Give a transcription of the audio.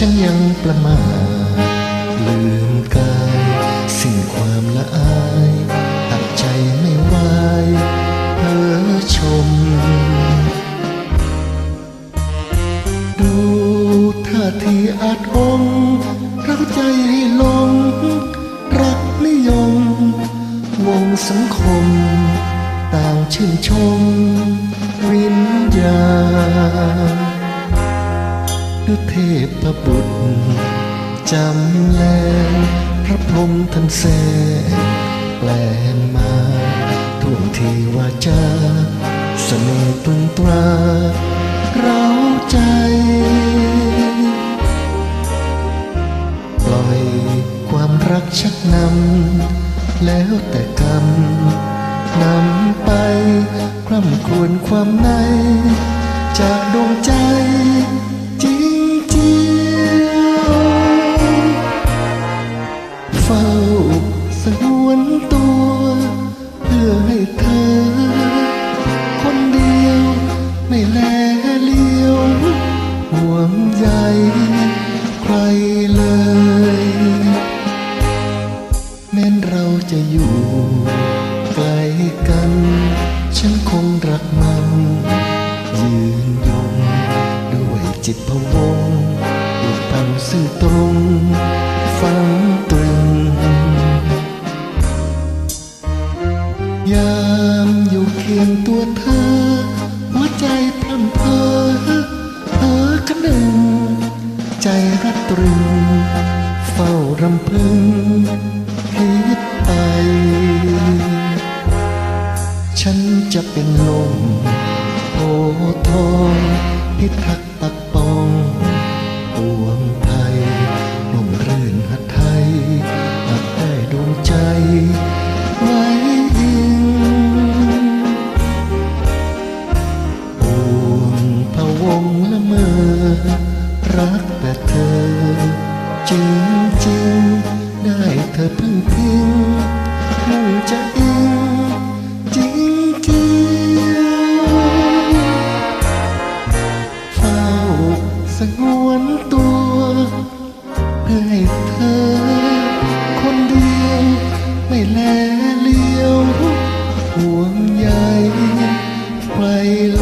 ฉันยังประมาทลืมกายสิ่งความละอายตัดใจไม่ไหวเพ้อชม ดูท่าทีอาจองเราใจให้หลง รักนิยม วงสังคม ต่างชื่นชม วิญญาณ ดูเทพบุตรจำแลงพระพรหมท่านแสงแปลงมาท่วงทีวาจาเสน่ห์ตึงตราเราใจ ปล่อยความรักชักนำ แล้วแต่กรรมนำไป คร่ำครวญความใน จากดวงใจ วนตัว เพื่อให้เธอ คนเดียวไม่แลเลี้ยวห่วงใยใครเลย แม้นเราจะอยู่ไกลกัน ฉันคงรักมัน ยืนยงด้วยจิตพวงด้วยพันซื่อตรง ฟังตรึงำพึงคิดไป ฉันจะเป็นลมโพทองพิทักษ์ปักปองปวงภัยลมรื่นหัดไทยหากได้ดวงใจ ไว้อิงห่วงพะวงละเมอรักแต่เธอจริงจริง เธอพึ่งพิงมุ่งจะอิงจริงจริงเฝ้าสงวนตัวเพื่อให้เธอ คนเดียวไม่แลเลี้ยวห่วงใยใครเล